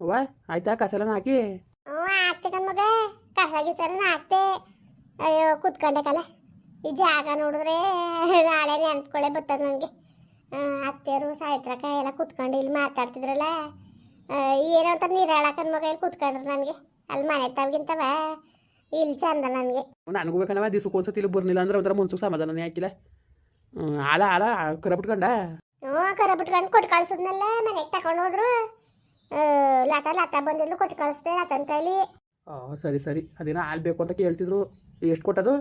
ಅವ್ವ ಆಯ್ತಾ ಕಸಲನ ಹಾಕಿ ಹ್ಞೂ ಆಗ್ತೆ ಕಸ ಹಾಕ್ತೆ ಅಯ್ಯೋ ಕುತ್ಕೊಂಡೆ ಕಲ ಈ ಜಾಗ ನೋಡಿದ್ರೆ ನಾಳೆ ನೆನ್ಸ್ಕೊಳ್ಳೆ ಬರ್ತದೆ ನನಗೆ ಅತ್ತೆಯರು ಸಾಯಿತ್ರಕ ಎಲ್ಲ ಕುತ್ಕೊಂಡು ಇಲ್ಲಿ ಮಾತಾಡ್ತಿದ್ರಲ್ಲ ಏನೋ ಅಂತ ನೀರು ಹೇಳಕ್ಕನ್ ಮಗ ಇಲ್ಲಿ ಕುತ್ಕೊಂಡ್ರೆ ನನಗೆ ಅಲ್ಲಿ ಮನೆ ತಾವಗಿಂತವ ಇಲ್ಲಿ ಚಂದ ನನಗೆ ನನಗೂ ಬೇಕಣ್ಣ ದಿವ್ಸಕ್ಕೆ ಒಂದ್ಸತಿ ಇಲ್ಲಿ ಬರ್ಲಿಲ್ಲ ಅಂದ್ರೆ ಒಂಥರ ಮುಂಚೂ ಸಮಾಧಾನನೇ ಹಾಕಿಲ್ಲ ಹ್ಞೂ ಆಲ ಆಲ ಕರ ಬಿಟ್ಕೊಂಡ ಹ್ಞೂ ಕರ ಬಿಟ್ಕೊಂಡು ಕೊಟ್ಟು ಕಳ್ಸಿದ್ನಲ್ಲ ಮನೆಗೆ ತಗೊಂಡು ಹೋದ್ರು ಲಾಟ ಲತಾ ಬಂದಿದ್ಲು ಕೊಟ್ಟು ಕಳಿಸ್ದೆ ಲತನ ಕೈಲಿ. ಸರಿ ಸರಿ. ಅದೇನೋ ಹಾಲು ಬೇಕು ಅಂತ ಕೇಳ್ತಿದ್ರು. ಎಷ್ಟು ಕೊಟ್ಟದು?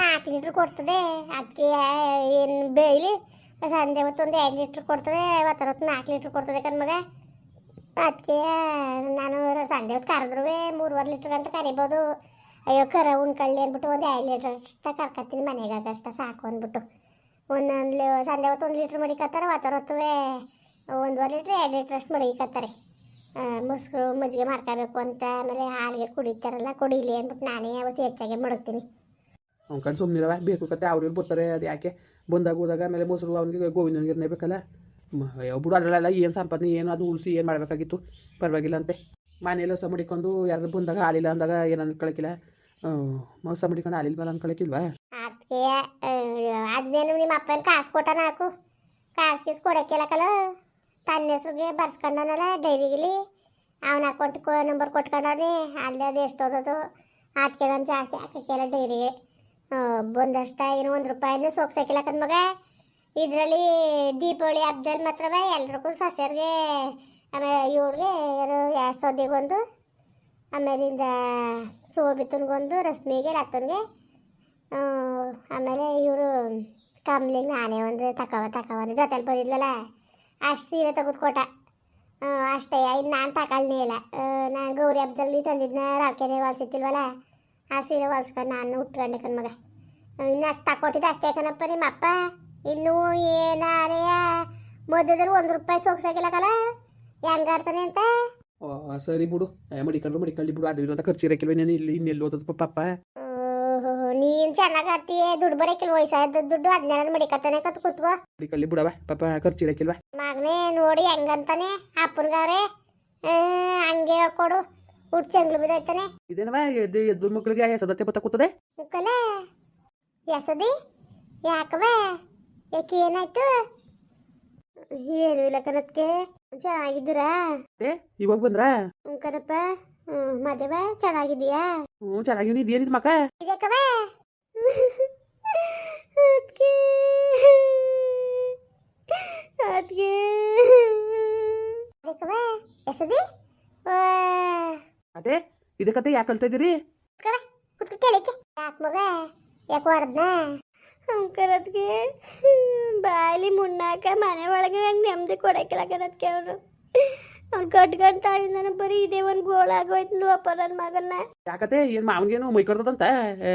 ನಾಲ್ಕು ಲೀಟ್ರ್ ಕೊಡ್ತದೆ. ಅದಕ್ಕೆ ಏನು ಬೇಯಲಿ? ಸಂಜೆ ಹೊತ್ತು ಒಂದು ಎರಡು ಲೀಟ್ರ್ ಕೊಡ್ತದೆ ಇವತ್ತರ ಹೊತ್ತು ನಾಲ್ಕು ಲೀಟ್ರ್ ಕೊಡ್ತದೆ ಕಣ್ಮಗ ಅದಕ್ಕೆ ನಾನು ಸಂಜೆ ಹೊತ್ತು ಕರೆದ್ರು ಮೂರುವರೆ ಲೀಟ್ರ್ ಗಂಟೆ ಕರಿಬೋದು. ಅಯ್ಯೋ ಕರ ಉಣ್ಕಳ್ಳಿ ಅಂದ್ಬಿಟ್ಟು ಒಂದು ಎರಡು ಲೀಟ್ರ್ ಅಷ್ಟ ಕರ್ಕತ್ತೀನಿ ಮನೆಗೆ ಅಷ್ಟ ಸಾಕು ಅಂದ್ಬಿಟ್ಟು. ಒಂದೊಂದು ಸಂಜೆ ಹೊತ್ತು ಒಂದು ಲೀಟ್ರ್ ಮಡಿಕತ್ತಾರೆ ಅವತ್ತರ ಹೊತ್ತುವೆ ಒಂದುವರೆ ಲೀಟ್ರ್ ಎರಡು ಲೀಟ್ರ್ ಅಷ್ಟು ಮಡಿಕತ್ತಾರೆ. ಮೊಸರು ಮಜ್ಜಿಗೆ ಮಾಡ್ಕೋಬೇಕು ಅಂತ ಆಮೇಲೆ ಹಾಲಿಗೆ ಕುಡಿತಾರಲ್ಲ ಕುಡಿಲಿ ಅಂದ್ಬಿಟ್ಟು ನಾನೇ ಅವತ್ತು ಹೆಚ್ಚಾಗಿ ಮಡಗ್ತೀನಿ. ಅವ್ನ ಕಣ್ಣು ಸುಮ್ಮನಿರವ ಬೇಕು ಕತೆ ಅವ್ರು ಇವ್ರು ಬರ್ತಾರೆ ಅದು ಯಾಕೆ? ಬಂದಾಗ ಹೋದಾಗ ಆಮೇಲೆ ಮೊಸರು ಅವನಿಗೆ ಗೋವಿಂದನಿಗೆ ಬೇಕಲ್ಲ ಒಬ್ಬರು ಅದರಲ್ಲೆಲ್ಲ ಏನು ಸಂಪಾದನೆ ಏನು ಅದು ಉಳಿಸಿ ಏನು ಮಾಡಬೇಕಾಗಿತ್ತು? ಪರವಾಗಿಲ್ಲ ಅಂತೆ. ಮನೇಲಿ ಹೊಸ ಮಡಿಕೊಂಡು ಯಾರು ಬಂದಾಗ ಹಾಲಿಲ್ಲ ಅಂದಾಗ ಏನು ಅನ್ಕೊಳಕಿಲ್ಲ? ಹೊಸ ಮಡಿಕೊಂಡು ಹಾಲಿಲ್ಲ ಮೇಲೆ ಅನ್ಕೊಳಕಿಲ್ವಾ? ಅದಕ್ಕೆ ಅದನ್ನೇನು ನಿಮ್ಮ ಅಪ್ಪನ ಕಾಸು ಕೊಟ್ಟ ನಾಕು ಕಾಸು ಗೀಸು ಕೊಡಕ್ಕಿಲ್ಲಕಲ್ಲ ತನ್ನ ಹೆಸ್ರಿಗೆ ಬರ್ಸ್ಕೊಂಡನಲ್ಲ ಡೈರಿಗಿಲಿ. ಅವನ ಅಕೌಂಟ್ ಕೋ, ನಂಬರ್ ಕೊಟ್ಕೊಂಡವನಿ ಅಲ್ಲಿ ಅದು ಎಷ್ಟು ಓದೋದು ಅದಕ್ಕೆ ನಾನು ಜಾಸ್ತಿ ಹಾಕಕ್ಕಿಲ್ಲ ಡೈರಿಗೆ ಬಂದಷ್ಟ ಏನು ಒಂದು ರೂಪಾಯಿನೂ ಸೋಪ್ ಕಣ್ ಮಗ. ಇದರಲ್ಲಿ ದೀಪಾವಳಿ ಹಬ್ಬದಲ್ಲಿ ಮಾತ್ರವೇ ಎಲ್ರಿಗೂ ಸಸ್ಯರಿಗೆ ಆಮೇಲೆ ಇವ್ರಿಗೆ ಯಾರು ಸೌದೆಗೊಂದು, ಆಮೇಲಿಂದ ಶೋಭಿತನ್ಗೊಂದು ರಶ್ಮಿಗೆ, ರತನ್ಗೆ. ಆಮೇಲೆ ಇವರು ಕಮ್ಲಿಗೆ ನಾನೇ ಒಂದು ತಕವ ತಕವ ಜೊತೆಲಿ ಬಂದಿದ್ಲಲ್ಲ. ಅಷ್ಟು ಸೀರೆ ತೆಗೆದು ಕೊಟ್ಟ. ಆ, ಅಷ್ಟೇ ಇನ್ನು ನಾನು ತಗೊಳ್ನೇ ಇಲ್ಲ. ನಾನು ಗೌರಿ ಹಬ್ಬದಲ್ಲಿ ತಂದಿದ್ನ ರಾಕೆರೆ ಹೊಲ್ಸಿತ್ತಿಲ್ವಲ್ಲ ಆ ಸೀರೆ ಹೊಲ್ಸ್ಕೊಂಡು ನಾನು ಉಟ್ಕೊಂಡೆ ಕಣ್ ಮಗ. ಇನ್ನು ಅಷ್ಟು ತಕೊಟ್ಟಿದ್ದು ಅಷ್ಟೇ ಕಣಪ್ಪ ನಿಮ್ಮ ಅಪ್ಪ ಇನ್ನೂ ಏನಾರೇ ಮಧ್ಯದಲ್ಲಿ ಒಂದು ರೂಪಾಯಿ ಸೋಗ್ಸಾಗಿಲ್ಲಕಲ್ಲ ಹೆಂಗಾಡ್ತಾನೆ ಅಂತ? ಓ ಸರಿ ಬಿಡು. ಮಡಿಕೊಂಡು ಮಡಿಕೊಳ್ಳಿ ಬಿಡು. ಅದು ಖರ್ಚು ಇರಕ್ಕಿಲ್ವ ಇನ್ನೇನು ಇಲ್ಲಿ ಇನ್ನೆಲ್ಲಿ ಓದೋದು ಪಪ್ಪ ನೀನ್ ಚೆನ್ನಾಗಿ ಆಡ್ತೀಯ? ದುಡ್ಡು ಬರಕಿಲ್ ವಯಸ್ಸಾದ ದುಡ್ಡು ಹದಿನೇಳು ಮಡಿಕತ್ತಾನೆ ಕತ್ ಕೂತ್ಕೋ. ಮಡಿಕೊಳ್ಳಿ ಬಿಡವ ಪಾಪ ಖರ್ಚು ಇರಕ್ಕಿಲ್ವ ಮಗನೇ ನೋಡಿ ಹೆಂಗಂತಾನೆ ಅಪ್ಪನ್ಗಾರೆ. ಹಂಗೆ ಕೊಡು ಹುಟ್ಟು ಚಂಗ್ಲು ಬಿದ್ದಾಯ್ತಾನೆ. ಇದೇನವ ಎದ್ದು ಎದ್ದು ಮಕ್ಕಳಿಗೆ ಸದತೆ ಬತ್ತ ಕೂತದೆ? ಮುಕ್ಕಲೆ ಎಸದಿ? ಯಾಕವ ಯಾಕೆ ಏನಾಯ್ತು? ಏನು ಇಲ್ಲ ಕನತ್ಕೆ ಚೆನ್ನಾಗಿದ್ದೀರಾ? ಏ ಇವಾಗ ಬಂದ್ರ? ಹ್ಞೂ ಹ್ಞೂ ಮದುವ? ಚೆನ್ನಾಗಿದೀಯಾ ಹ್ಞೂ ಚೆನ್ನಾಗಿ ಇದೇನಿದ್ ಮಕ್ಕ ಇದಕ್ಕವ? ಅದ್ಕೆ. ಅದ್ಕೆ. ಅದಕ್ಕವ ಎಸದಿ ಅದೇ ಇದಕ್ಕತ್ತೆ ಯಾಕೆ ಕಲ್ತಾ ಇದೀರಿ ಕುತ್ಕ ಕೇಳಿಕೆ ಯಾಕೆ ಮಗ? ಯಾಕೆ ಹೊಡೆದ್ನ? ಅಂಕರದ್ಗೆ ಬಾಯಲ್ಲಿ ಮುನ್ನಾಕ ಮನೆ ಒಳಗೆ ನಂಗೆ ನೆಮ್ಮದಿ ಕೊಡಕ್ಕಿಲ್ಲ ಕರದ್ಕೆ ಅವನು. ಅವ್ನು ಕಟ್ಕೊಂಡು ತಾವಿಂದಾನೆ ಬರೀ ಇದೇ ಒಂದು ಗೋಳಾಗೋಯ್ತು ಅಪ್ಪ ನನ್ನ ಮಗನ್ನ. ಯಾಕತ್ತೆ ಏನು ಮಾವನಿಗೇನು ಮೈ ಕೊಡ್ತದಂತ? ಏ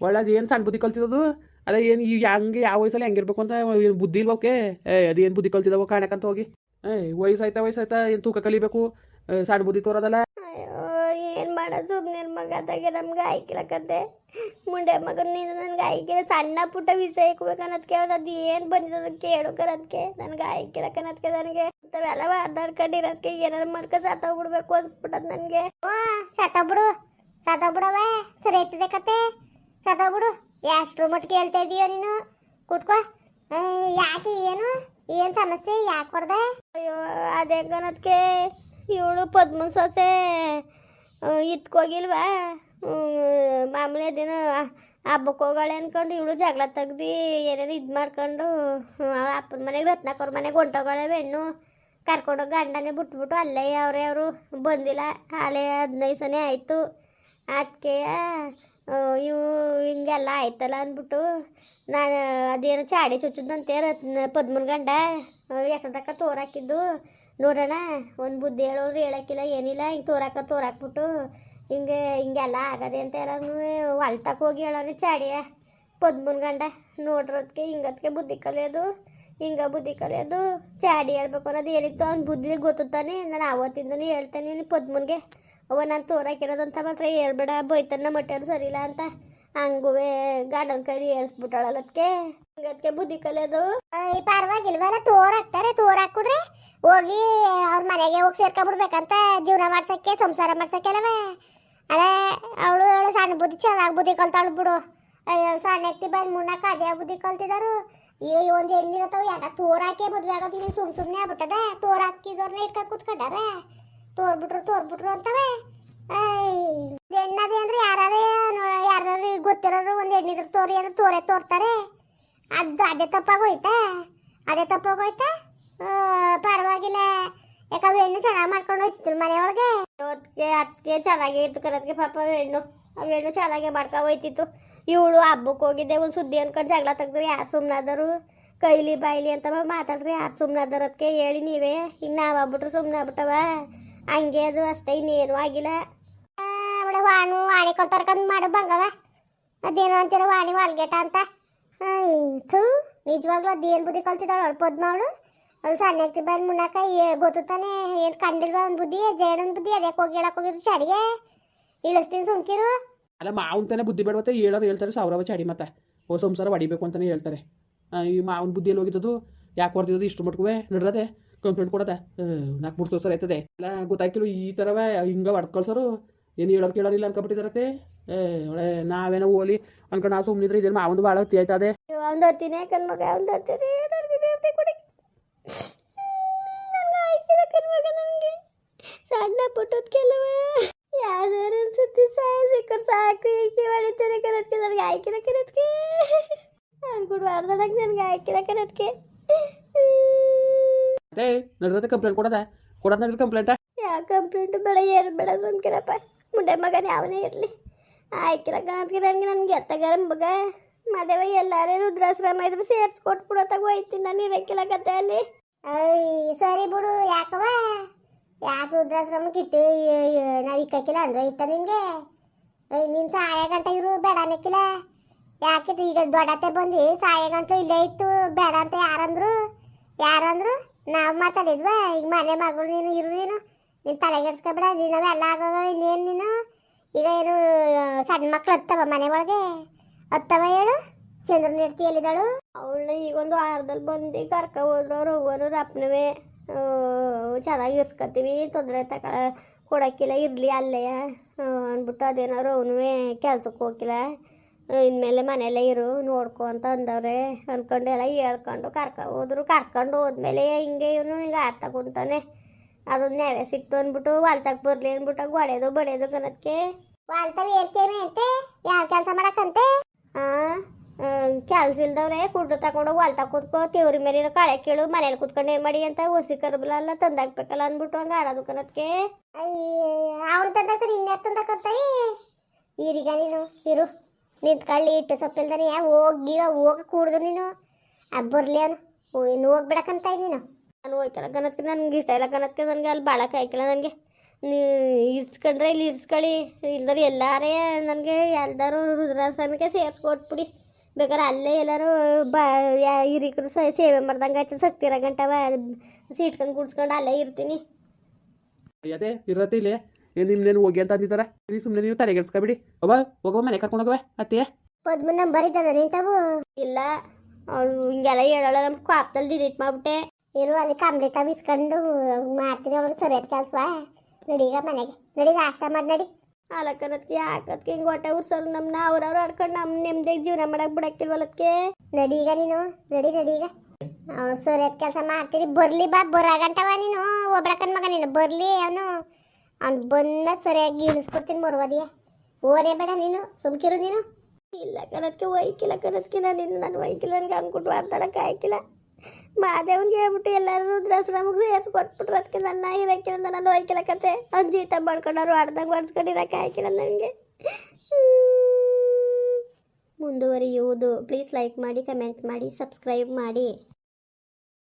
ಒಳ್ಳೇದು ಏನು ಸಣ್ಣ ಬುದ್ಧಿ ಕಲ್ತಿರೋದು? ಅದೇ ಏನು ಈ ಹಂಗೆ ಯಾವ ವಯಸ್ಸಲ್ಲಿ ಹೆಂಗಿರ್ಬೇಕು ಅಂತ ಏನು ಬುದ್ಧಿ ಇಲ್ವೋಕೆ ಏ ಅದೇನ್ ಬುದ್ಧಿ ಕಲ್ತಿದಾವ ಕಾಣಕಂತ ಹೋಗಿ. ಏ ವಯಸ್ಸಾಯ್ತಾ ವಯಸ್ಸಾಯ್ತಾ ಏನು ತೂಕ ಕಲಿಬೇಕು? ಸಣ್ಣ ಬುದ್ಧಿ ತೋರೋದಲ್ಲ. ಏನು ಮಾಡೋದು ಸುಮ್ಮನೆ ಮಗ ಅದಾಗೆ ನಮ್ಗೆ ಆಯ್ಕಿಲಕತ್ತೆ ಮುಂಡೆ ಮಗನ ನೀನು ನನಗೆ ಆಯ್ಕೆ ಸಣ್ಣ ಪುಟ್ಟ ವಿಷಯ ಇಕ್ಬೇಕನ್ನೋದಕ್ಕೆ ಅವ್ರದ್ದು ಏನು ಬಂದಿದ್ದು ಕೇಳು ಕರದ್ಕೆ ನನಗೆ ಆಯ್ಕಿಲ್ಲ ಕನ್ನೋದಕ್ಕೆ ನನಗೆ ಎಲ್ಲ ಆಧಾರ್ ಕಾರ್ಡ್ ಇರೋದಕ್ಕೆ ಏನಾರು ಮಾಡ್ಕೊ ಸತ್ತೋಗ್ಬಿಡ್ಬೇಕು ಅನ್ಸ್ಬಿಟ್ಟದ್ ನನಗೆ. ಸತ್ತೋಗ್ಬಿಡು ಸತ್ತೋಗ್ಬಿಡವ ಸರಿ ಆಯ್ತದೆ ಕತೆ ಸತ್ತೋಗ್ಬಿಡು ಎಷ್ಟು ಮಟ್ಟಿಗೆ ಹೇಳ್ತಾ ಇದೀಯೋ ನೀನು? ಕೂತ್ಕೋ. ಯಾಕೆ ಏನು? ಏನು ಸಮಸ್ಯೆ? ಯಾಕೆ ಹೊಡೆದೆ? ಅಯ್ಯೋ ಅದೇ ಕನ್ನೋದಕ್ಕೆ ಇವಳು ಪದ್ಮ ಸೊಸೆ ಇತ್ಕೋಗಿಲ್ವಾ ಮಾಮೂಲಿ ದಿನ ಹಬ್ಬಕ್ಕೆ ಹೋಗಾಳೆ ಅನ್ಕೊಂಡು ಇವಳು ಜಗಳ ತೆಗ್ದು ಏನೇನು ಇದು ಮಾಡ್ಕೊಂಡು ಅವ್ರ ಅಪ್ಪನ ಮನೆಗೆ ರತ್ನಾಕವ್ರ ಮನೆಗೆ ಹೊಂಟೋಗಾಳೆ ಹೆಣ್ಣು. ಕರ್ಕೊಂಡೋಗಿ ಗಂಡನೇ ಬಿಟ್ಬಿಟ್ಟು ಅಲ್ಲೇ ಅವರೇ ಅವರು ಬಂದಿಲ್ಲ. ಹಾಲೇ ಹದಿನೈದು ಸನೆ ಆಯಿತು. ಅದಕ್ಕೆ ಇವು ಹಿಂಗೆಲ್ಲ ಆಯ್ತಲ್ಲ ಅಂದ್ಬಿಟ್ಟು ನಾನು ಅದೇನು ಚಾಡಿ ಚುಚ್ಚುದಂತೆ ರತ್ನ ಪದ್ಮನ ಗಂಡ ಎಸದಕ್ಕ ತೋರಾಕಿದ್ದು. ನೋಡೋಣ, ಒಂದು ಬುದ್ಧಿ ಹೇಳೋರು ಹೇಳಕ್ಕಿಲ್ಲ, ಏನಿಲ್ಲ, ಹಿಂಗೆ ತೋರಾಕ ತೋರಾಕ್ಬಿಟ್ಟು ಹಿಂಗೆ, ಹಿಂಗೆಲ್ಲ ಆಗದೆ ಅಂತ ಎಲ್ಲರೂ ಹೊಲ್ತಕ್ಕೆ ಹೋಗಿ ಹೇಳೋಣ ಚಾಡಿಯ. ಪದ್ಮನ ಗಂಡ, ನೋಡ್ರದ್ಕೆ, ಹಿಂಗದ್ಕೆ ಬುದ್ಧಿ ಕಲಿಯೋದು, ಹಿಂಗೆ ಬುದ್ಧಿ ಕಲಿಯೋದು. ಚಾಡಿ ಹೇಳ್ಬೇಕು ಅನ್ನೋದು ಏನಿತ್ತು ಅವ್ನ ಬುದ್ಧಿ ಗೊತ್ತಾನೆ ನಾನು ಆವತ್ತಿಂದನೂ ಹೇಳ್ತೇನೆ ಪದ್ಮನ್ಗೆ. ಅವ ನಾನು ತೋರಾಕಿರೋದು ಅಂತ ಮಾತ್ರ ಹೇಳ್ಬೇಡ ಬೈತನ್ನ ಮಟ್ಟರು ಸರಿಯಿಲ್ಲ ಅಂತ. ಹಂಗುವೆ ಗಾರ್ಡನ್ ಕರಿ ಹೇಳ್ಸ್ಬಿಟ್ಟಾಳಲ್ಲದಕ್ಕೆ ಅದಕ್ಕೆ ಬುದ್ಧಿ ಕಲಿಯೋದು. ಪರವಾಗಿಲ್ವಲ್ಲ, ತೋರಾಕ್ತಾರೆ ಹಾಕ್ತಾರೆ ತೋರ್ ಹಾಕಿದ್ರೆ ಹೋಗಿ ಅವ್ರ ಮನೆಗೆ ಹೋಗಿ ಸೇರ್ಕೊಂಡ್ಬಿಡ್ಬೇಕಂತ ಜೀವನ ಮಾಡ್ಸಕ್ಕೆ, ಸಂಸಾರ ಮಾಡ್ಸಕ್ಕೆ ಅಲ್ಲವೇ. ಅದೇ ಅವಳು ಅವಳು ಸಣ್ಣ ಬುದ್ಧಿ, ಚೆನ್ನಾಗಿ ಬುದ್ಧಿ ಕಲ್ತಾಳು ಬಿಡು. ಅಯ್ಯೋ, ಸಣ್ಣ ಎತ್ತಿ ಬಂದು ಮುನ್ನಕ ಅದೇ ಬುದ್ಧಿ ಕಲ್ತಿದಾರು. ಈ ಒಂದು ಹೆಣ್ಣಿರತ್ತವ ಯಾಕ ತೋರಾಕೆ ಮದುವೆ ಆಗೋದು ಸುಮ್ ಸುಮ್ಮನೆ ಆಗ್ಬಿಟ್ಟದೆ? ತೋರ್ ಇಟ್ಕೊಂಡು ಇಟ್ಕ ಕೂತ್ಕೊಂಡಾರೆ? ತೋರ್ಬಿಟ್ರು ತೋರ್ಬಿಟ್ರು ಅಂತವೆ. ಎಣ್ಣದೇ ಅಂದ್ರೆ ಯಾರು ಯಾರು ಗೊತ್ತಿರೋರು ಒಂದು ಎಣ್ಣಿದ್ರು ತೋರಿ ಅಂದ್ರೆ ತೋರೆ ತೋರ್ತಾರೆ. ಅದು ಅದೇ ತಪ್ಪಾಗೋಯ್ತಾ ಅದೇ ತಪ್ಪಾಗೋಯ್ತಾ ಪರವಾಗಿಲ್ಲ. ಯಾಕಂದ್ರೆ ಹೆಣ್ಣು ಚೆನ್ನಾಗಿ ಮಾಡ್ಕೊಂಡು ಹೋಯ್ತಿದ್ರು ಮನೆ ಒಳಗೆ ಅದಕ್ಕೆ ಅದಕ್ಕೆ ಚೆನ್ನಾಗಿ ಇತ್ತು ಕರೋದಕ್ಕೆ ಪಾಪ ಹೆಣ್ಣು ಅವ್ ಹೆಣ್ಣು ಚೆನ್ನಾಗಿ ಮಾಡ್ಕೊ ಹೋಯ್ತಿತ್ತು. ಇವಳು ಹಬ್ಬಕ್ಕೆ ಹೋಗಿದ್ದೆ, ಒಂದು ಸುದ್ದಿ ಅನ್ಕೊಂಡು ಜಗಳ ತೆಗ್ದ್ರು. ಯಾರು ಸುಮ್ಮನಾದರು ಕೈಲಿ ಬಾಯ್ಲಿ ಅಂತ ಮಾತಾಡ್ರಿ ಯಾರು ಸುಮ್ಮನಾದರು ಹೇಳಿ ನೀವೇ. ಇನ್ನು ನಾವು ಆಗ್ಬಿಟ್ರು ಸುಮ್ಮನೆ ಆಗ್ಬಿಟ್ಟವ ಹಂಗೆ ಅದು ಅಷ್ಟೇ, ಇನ್ನೇನು ಆಗಿಲ್ಲ. ಅವಳ ವಾಣು, ವಾಣಿ ಕಲ್ತರ್ಕೊಂಡು ಮಾಡು ಬಂಗವ. ಅದೇನೋ ಅಂತೀರ, ವಾಣಿ ವಾಲ್ಗೇಟ ಅಂತ. ಥೂ, ನಿಜವಾಗ್ಲೂ ಅದೇನು ಬುದ್ಧಿ ಕಲ್ತಿದ್ದಾಳು ಅವಳು ಪದ್ಮ ಅವಳು ಅವಳು ಸಣ್ಣ ಆಗ್ತಿ ಬಂದು ಮುನ್ನಾಕ ಗೊತ್ತಾನೆ ಏನು ಕಂಡಿಲ್ವ ಒಂದು ಬುದ್ಧಿ ಜೇಡನ್ ಬುದ್ಧಿ ಅದಕ್ಕೆ ಹೋಗಿ ಹೇಳಕ್ ಹೋಗಿದ್ರು ಶಾಡಿಗೆ ಇಳಿಸ್ತೀನಿ ಸುಮ್ಕಿರು. ಅಲ್ಲ, ಮಾವನ ತಾನೆ ಬುದ್ಧಿ ಬೇಡವತ್ತೆ ಹೇಳೋರು ಹೇಳ್ತಾರೆ ಸಾವಿರ ಚಡಿ ಮತ್ತೆ. ಓ, ಸಂಸಾರ ಹೊಡಿಬೇಕು ಅಂತಾನೆ ಹೇಳ್ತಾರೆ. ಈ ಮಾವನ ಬುದ್ಧಿಯಲ್ಲಿ ಹೋಗಿದ್ದದು? ಯಾಕೆ ಹೊರ್ತಿದ್ದು ಇಷ್ಟು ಮಟ್ಕುವೆ, ನಡ್ರದೆ. ಕಂಪ್ಲೇಂಟ್ ಕೊಡತ ನಾಲ್ಕು ಮೂರು ಸರ್ ಆಯ್ತದೆ ಎಲ್ಲ ಗೊತ್ತಾಯ್ತಿಲ್ಲ ಈ ಥರವೇ ಹಿಂಗೆ ಹೊಡ್ದು ಏನು ಹೇಳೋರು ಕೇಳೋರಿಲ್ಲ ಅನ್ಕೊಬಿಟ್ಟಿದಾರತ್ತೆ ಏ ನಾವೇನೋ ಓಲಿ ಅನ್ಕೊಂಡು ನಾವು ಸುಮ್ಮನಿದ್ರೆ ಇದೇನು ಮಾವೊಂದು ಭಾಳ ಹೊತ್ತಿ ಆಯ್ತದೆ. ಒಂದು ಹತ್ತಿನೇ ಕಣ್ಮಗ ಒಂದು ಹತ್ತಿನೇ ಸಣ್ಣ ಪುಟ್ಟದ ಕೆಲವ. ಯಾವ್ದಾರು ಅನ್ಸುತ್ತೆ ಸಾಯ ಸಿಕ್ಕರು ಸಾಕು. ಈಕೆ ಮಾಡಿರ್ತಾರೆ ಕರತ್ಕೆ ನನಗೆ ಆಯ್ಕಿಲ್ಲ ಕರತ್ಕೆ ಅನ್ಕೊಂಡು ಮಾಡ್ದಾಗ ನನಗೆ ಆಯ್ಕಿರ ಕರತ್ಕೆ ಅದೇ ನಡೆದ ಕಂಪ್ಲೇಂಟ್ ಕೊಡದ? ಕೊಡೋದು ನಡೆದ ಕಂಪ್ಲೇಂಟ ಯಾವ ಕಂಪ್ಲೇಂಟ್ ಬೇಡ ಏನು ಬೇಡ ಸುಮ್ಕಿರಪ್ಪ. ಮುಂಡೆ ಮಗನ ಯಾವನೇ ಇರಲಿ. ಆಯ್ಕಿಲ್ಲ ಕಣತ್ಗೆ ನನಗೆ ನನಗೆ ಎತ್ತಗಾರ ಮಗ. ಮದುವೆ ಎಲ್ಲಾರೇ ರುದ್ರಾಶ್ರಮ ಇದ್ರೆ ಸೇರಿಸ್ಕೊಟ್ಬಿಡೋ ತಗೋ ಹೋಯ್ತೀನಿ ನಾನು ಇರಕ್ಕಿಲ್ಲ ಕತೆ ಅಲ್ಲಿ ಸರಿ ಬಿಡು ಯಾಕವ ಯಾಕೆ ರುದ್ರಾಶ್ರಮಕ್ಕೆ ಇಟ್ಟು ನಾವು ಇಕ್ಕಿಲ್ಲ ಅಂದ್ರೆ ಇಟ್ಟ ನಿನ್ಗೆ? ನೀನು ಸಾಯ ಗಂಟೆ ಇರು ಬೇಡ ಅನ್ನಕ್ಕಿಲ್ಲ? ಯಾಕೆ ಈಗ ದೊಡ್ಡತೆ ಬಂದು ಸಾಯ ಗಂಟು ಇಲ್ಲೇ ಇತ್ತು ಬೇಡ ಅಂತ ಯಾರಂದ್ರು? ಯಾರಂದ್ರು? ನಾವು ಮಾತಾಡಿದ್ವಾ, ಈಗ ಮನೆ ಮಗಳು ನೀನು ಇರು ನೀನು. ನೀನು ತಲೆಗೆಡ್ಸ್ಕೊಬೇಡ ನೀನು ಎಲ್ಲ ಆಗೋ ಇನ್ನೇನು ನೀನು? ಈಗ ಏನು, ಸಣ್ಣ ಮಕ್ಳು ಹತ್ತವ ಮನೆ ಒಳಗೆ? ಹತ್ತವ ಹೇಳು? ಚಂದ್ರ ನಿರ್ತಿ ಎಲ್ಲಿದ್ದಾಳು? ಅವಳನ್ನ ಈಗೊಂದು ವಾರದಲ್ಲಿ ಬಂದು ಕರ್ಕ ಹೋದ್ರು ಅವ್ರು ಹೋಗೋರು ರಪ್ಪನವೇ ಚೆನ್ನಾಗಿ ಇರ್ಸ್ಕೊತೀವಿ, ತೊಂದರೆ ತಕ, ಕೊಡೋಕ್ಕಿಲ್ಲ, ಇರಲಿ ಅಲ್ಲೇ ಅಂದ್ಬಿಟ್ಟು ಅದೇನಾರು ಅವನು ಕೆಲ್ಸಕ್ಕೆ ಹೋಗಿಲ್ಲ ಇನ್ಮೇಲೆ ಮನೆಯಲ್ಲೇ ಇರು ನೋಡ್ಕೊ ಅಂತ ಅಂದವ್ರೆ. ಅನ್ಕೊಂಡು ಎಲ್ಲ ಹೇಳ್ಕೊಂಡು ಕರ್ಕ ಹೋದ್ರು. ಕರ್ಕೊಂಡು ಹೋದ್ಮೇಲೆ ಹಿಂಗೆ ಇವನು ಹಿಂಗೆ ಆಡ್ತಾ ಕುಂತಾನೆ. ಅದೊಂದು ನೆವೆ ಸಿಕ್ತು ಅಂದ್ಬಿಟ್ಟು ವಾಲ್ತಾಗ ಬರ್ಲಿ ಅಂದ್ಬಿಟ್ಟು ಹೊಡೆದು ಬಡಿಯೋದು ಕನಕ್ಕೆ ವಾಲ್ತಾವ ಏರ್ಕೇಮೆ ಅಂತೆ ಯಾವ ಕೆಲಸ ಮಾಡಕ್ಕಂತೆ? ಕೆಲ್ಸ ಇಲ್ದವ್ರೆ ಕುಡ್ದು ತಗೊಂಡೋಗಿ ಹೊಲ್ತಾ ಕೂತ್ಕೋ ತಿವ್ರಿ ಮೇಲೆ ಇರೋ ಕಳೆ ಕೇಳು ಮನೇಲಿ ಕುತ್ಕೊಂಡು ಏನ್ ಮಾಡಿ ಅಂತ ಓಸಿ ಕರ್ಬಲ್ಲ ತಂದಾಕ್ಬೇಕಲ್ಲ ಅಂದ್ಬಿಟ್ಟು ಹಂಗ ಆಡೋದು ಕನಕ್ಕೆ ಅವ್ನು ತಂದಾಕ್ರಿ ಇನ್ಯಾರು ತಂದಾಕಂತ ಈರೀಗ ನೀನು ಇರು. ನಿಂತ್ಕೊಳ್ಳಿ ಇಟ್ಟು ಸೊಪ್ಪಿಲ್ದಾನೆ ಹೋಗಿ ಹೋಗ ಕೂಡ್ದು ನೀನು? ಅದು ಬರ್ಲಿ ಅವನು. ಇನ್ನು ಹೋಗ್ಬಿಡಕಂತ ನೀನು ನಾನು ಹೋಯ್ಕಲ್ಲ ಕನತ್ಕೆ ನನ್ಗೆ ಇಷ್ಟ ಇಲ್ಲ. ಕನತ್ಕೆ ನನಗೆ ಅಲ್ಲಿ ಭಾಳ ಕಾಯ್ಕಿಲ್ಲ ನನಗೆ. ನೀ ಇರ್ಸ್ಕೊಂಡ್ರೆ ಇಲ್ಲಿ ಇರ್ಸ್ಕೊಳ್ಳಿ. ಇಲ್ದರೆ ಎಲ್ಲಾರೇ ನನಗೆ ಎಲ್ಲರೂ ರುದ್ರಾಶ್ರಮಕ್ಕೆ ಸೇರಿಸ್ಕೊಟ್ಬಿಡಿ. ಬೇಕಾದ್ರೆ ಅಲ್ಲೇ ಎಲ್ಲರೂ ಬಾ ಯಾ ಹಿರಿಕರು ಸ ಸೇವೆ ಮಾಡ್ದಂಗೆ ಆಯ್ತು. ಸಕ್ತಿರ ಗಂಟವ ಸೀಟ್ಕೊಂಡು ಕುಡ್ಸ್ಕೊಂಡು ಅಲ್ಲೇ ಇರ್ತೀನಿ. ಅದೇ ಇರತ್ತೆ ಇಲ್ಲೇ ಏನು ನಿಮ್ನೇನು ಹೋಗಿ ಅಂತ ಅಂದಿದ್ದಾರೆ ನೀವು ಸುಮ್ಮನೆ ನೀವು ತಲೆಗೆಡ್ಸ್ಕೊಬಿಡಿ ಒಬ್ಬ ಹೋಗೋ ಮನೆ ಕರ್ಕೊಂಡು ಹೋಗವೆ ಅತ್ತೆ ಪದ್ಮ ನಮ್ ಬರೀತದ ನಿಂತವು ಇಲ್ಲ ಅವಳು ಹಿಂಗೆಲ್ಲ ಹೇಳೋಳ ನಮ್ಮ ಕಾಪ್ದಲ್ಲಿ ಡಿಲೀಟ್ ಮಾಡ್ಬಿಟ್ಟೆ. ಇರು ಅಲ್ಲಿ ಕಂಪ್ಲೀಟ್ ಇಸ್ಕೊಂಡು ಮಾಡ್ತೀನಿ ಅವಳು ಸರಿಯಾದ ಕೆಲಸ ನಡಿ ಈಗ ಮನೆಗೆ. ನಡಿ ನಾಷ್ಟ ಮಾಡಿ ನಡಿ. ಅಲಕ್ಕನದ್ಕೆ ಯಾಕದ್ಕೆ ಹಿಂಗೆ ಹೊಟ್ಟೆ ಉರ್ಸೋರು ನಮ್ಮನ್ನ ಅವ್ರವ್ರು ಆಡ್ಕೊಂಡು ನಮ್ಮ ನೆಮ್ಮದಿಗೆ ಜೀವನ ಮಾಡಕ್ ನಡಿ ಈಗ ನೀನು ನಡಿ ನಡಿ ಈಗ. ಅವನು ಸರಿಯಾದ ಕೆಲಸ ಮಾಡ್ತೀರಿ ಬರ್ಲಿ ಬಾ ಬರಾಗಂಟವ ನೀನು. ಒಬ್ರಕನ್ ಮಗ ನೀನು. ಬರ್ಲಿ ಅವನು. ಅವ್ನು ಬಂದ ಸರಿಯಾಗಿ ಇಳಿಸ್ಕೊಡ್ತೀನಿ ಮರುವಾದಿಯ ಓನೇ ಬೇಡ ನೀನು, ಸುಮ್ಕಿರು ನೀನು. ಇಲ್ಲ ಕಣದ್ಕೆ ಒಯ್ಕಿಲ್ಲ ಕಣದ್ಕೆ ನಾನು ಇನ್ನು ನಾನು ಒಯ್ಕಿಲ್ಲ ನನಗೆ ಅಂದ್ಬಿಟ್ಟು ಮಾತಾಡಕ್ಕೆ ಆಯ್ಕಿಲ್ಲ. ಮಾದೇವನ್ಗೆ ಹೇಳ್ಬಿಟ್ಟು ಎಲ್ಲರೂ ರುದ್ರಾಶ್ರಮಕ್ಕೆ ಎಸ್ ಕೊಟ್ಬಿಟ್ರು ಅದಕ್ಕೆ ನನ್ನ ಇರಕ್ಕಿಲ್ಲ ನಾನು ಒಯ್ಕಿಲ್ಲ ಕತೆ. ಅವ್ನು ಜೀತ ಮಾಡ್ಕೊಂಡವ್ರು ಆಡ್ದಂಗೆ ಮಾಡಿಸ್ಕೊಂಡು ಇರಕ್ಕೆ ಆಯ್ಕಿಲ್ಲ ನನಗೆ. ಮುಂದುವರಿಯುವುದು. ಪ್ಲೀಸ್ ಲೈಕ್ ಮಾಡಿ ಕಮೆಂಟ್ ಮಾಡಿ ಸಬ್ಸ್ಕ್ರೈಬ್ ಮಾಡಿ.